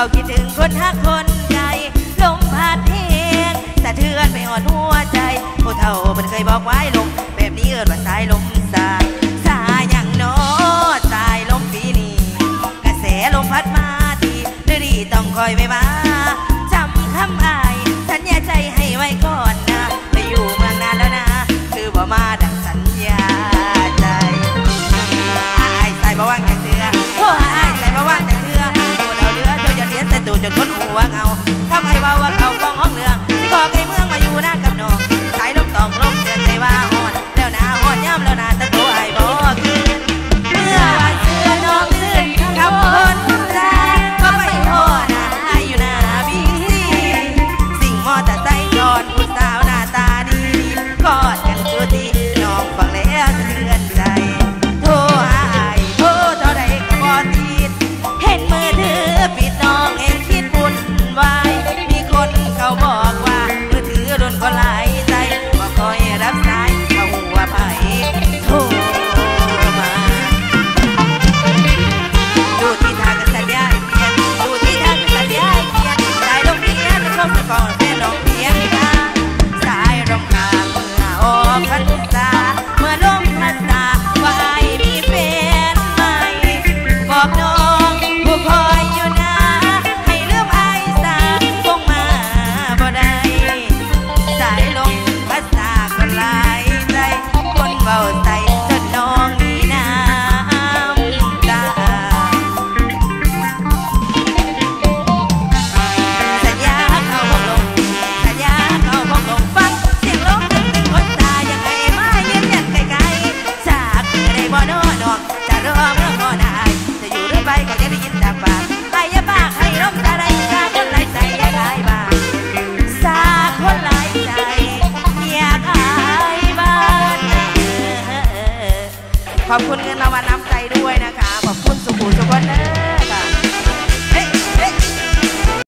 ฝ้าคิดถึงคนหักคนใจลมพัดเพลงสะเทือนไปอ่อนหัวใจผู้เฒ่ามันเคยบอกไว้ลงแบบนี้เอิดว่าสายลมสาสาอย่างน้อสายลมปีนี้กระแสลมพัดมาทีฤดีต้องคอยไม่มาจำคำอ่า ว่าเอาทำไมว่าว่าเขา ขอบคุณเงินรางวัลน้ำใจด้วยนะคะ